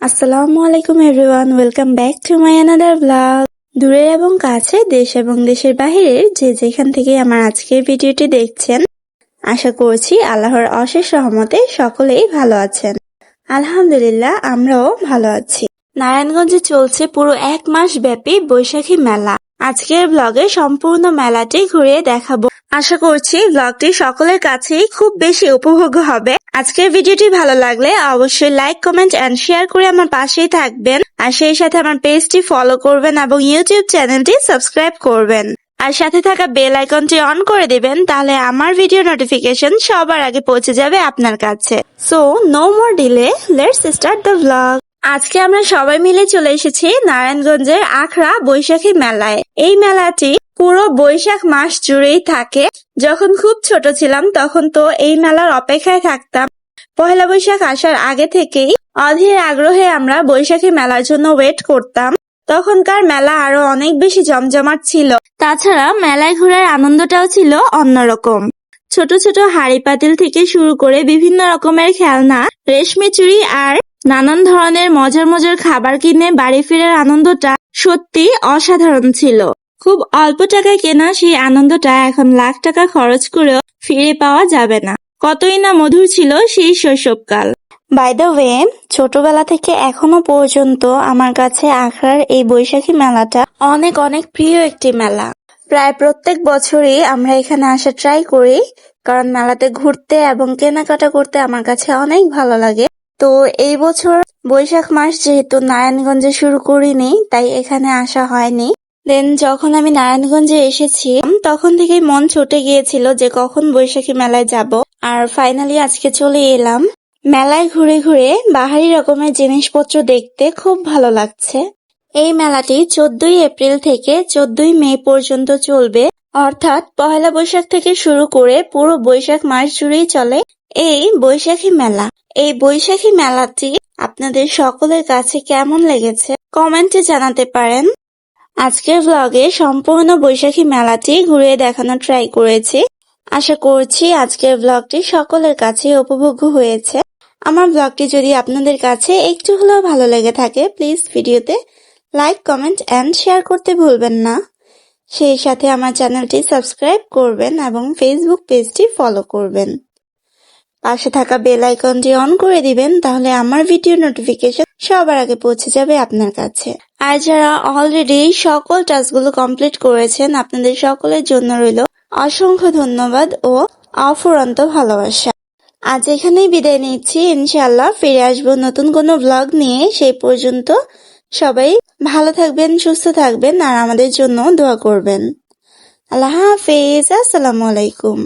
আসসালামু আলাইকুম everyone, welcome back to my another blog. দূরের এবং কাছে, দেশ এবং দেশের বাহিরের যে যেখান থেকে আমার আজকের ভিডিওটি দেখছেন, আশা করছি আল্লাহর অশেষ রহমতে সকলেই ভালো আছেন। আলহামদুলিল্লাহ, আমরাও ভালো আছি। নারায়ণগঞ্জে চলছে পুরো এক মাস ব্যাপী বৈশাখী মেলা। আজকের ব্লগে সম্পূর্ণ মেলাটি ঘুরিয়ে দেখাবো। আশা করছি ব্লগটি সকলের কাছেই খুব বেশি উপভোগ্য হবে। আজকের ভিডিওটি ভালো লাগলে অবশ্যই লাইক কমেন্ট এন্ড শেয়ার করে আমার পাশেই থাকবেন। আর সেই সাথে আমার পেজটি ফলো করবেন এবং ইউটিউব চ্যানেলটি সাবস্ক্রাইব করবেন। আর সাথে থাকা বেল আইকনটি অন করে দিবেন, তাহলে আমার ভিডিও নোটিফিকেশন সবার আগে পৌঁছে যাবে আপনার কাছে। So no more delay let's start the blog আজকে আমরা সবাই মিলে চলে এসেছি নারায়ণগঞ্জের আখড়া বৈশাখী মেলায়। এই মেলাটি পুরো বৈশাখ মাস জুড়েই থাকে। যখন খুব ছোট ছিলাম, তখন তো এই মেলার অপেক্ষায় থাকতাম। পহেলা বৈশাখ আসার আগে থেকেই অধীর আগ্রহে আমরা বৈশাখী মেলার জন্য ওয়েট করতাম। তখনকার মেলা আরও অনেক বেশি জমজমাট ছিল। তাছাড়া মেলায় ঘোরার আনন্দটাও ছিল অন্যরকম। ছোট ছোট হাড়ি পাতিল থেকে শুরু করে বিভিন্ন রকমের খেলনা, রেশমি চুড়ি আর নানান ধরনের মজার মজার খাবার কিনে বাড়ি ফেরার আনন্দটা সত্যি অসাধারণ ছিল। খুব অল্প টাকায় কেনা সেই আনন্দটা এখন লাখ টাকা খরচ করেও ফিরে পাওয়া যাবে না। কতই না মধুর ছিল সেই শৈশবকাল। বাই দ্য ওয়ে ছোটবেলা থেকে এখনও পর্যন্ত আমার কাছে আখড়ার এই বৈশাখী মেলাটা অনেক অনেক প্রিয় একটি মেলা। প্রায় প্রত্যেক বছরই আমরা এখানে আসা ট্রাই করি, কারণ মেলাতে ঘুরতে এবং কেনাকাটা করতে আমার কাছে অনেক ভালো লাগে। তো এই বছর বৈশাখ মাস যেহেতু নারায়ণগঞ্জে শুরু করিনি, তাই এখানে আসা হয়নি। দেন যখন আমি নারায়ণগঞ্জে এসেছি, তখন থেকেই মন ছুটে গিয়েছিল যে কখন বৈশাখী মেলায় যাব। আর ফাইনালি আজকে চলে এলাম। মেলায় ঘুরে ঘুরে বাহারি রকমের জিনিসপত্র দেখতে খুব ভালো লাগছে। এই মেলাটি চোদ্দই এপ্রিল থেকে চোদ্দই মে পর্যন্ত চলবে। অর্থাৎ পহেলা বৈশাখ থেকে শুরু করে পুরো বৈশাখ মাস জুড়েই চলে। এই বৈশাখী মেলা। এই বৈশাখী মেলাটি আপনাদের সকলের কাছে কেমন লেগেছে কমেন্টে জানাতে পারেন। আজকের ব্লগে সম্পূর্ণ বৈশাখী মেলাটি ঘুরিয়ে দেখানোর ট্রাই করেছি। আশা করছি আজকের ব্লগটি সকলের কাছে উপভোগ্য হয়েছে। আমার ব্লগটি যদি আপনাদের কাছে একটু হলেও ভালো লেগে থাকে প্লিজ ভিডিওতে লাইক কমেন্ট অ্যান্ড শেয়ার করতে ভুলবেন না। সেই সাথে আমার চ্যানেলটি সাবস্ক্রাইব করবেন এবং ফেসবুক পেজটি ফলো করবেন। পাশে থাকা বেল আইকনটি অন করে দিবেন, তাহলে আমার ভিডিও নোটিফিকেশন সবার আগে পৌঁছে যাবে আপনার কাছে। আর যারা অলরেডি সকল টাস্কগুলো কমপ্লিট করেছেন, আপনাদের সকলের জন্য রইল অসংখ্য ধন্যবাদ ও অফুরন্ত ভালোবাসা। আজ এখানেই বিদায় নিচ্ছি ইনশাল্লাহ ফিরে আসব নতুন কোনো ব্লগ নিয়ে, সেই পর্যন্ত সবাই ভালো থাকবেন, সুস্থ থাকবেন, আর আমাদের জন্য দোয়া করবেন। আল্লাহ হাফেজ, আসসালামু আলাইকুম।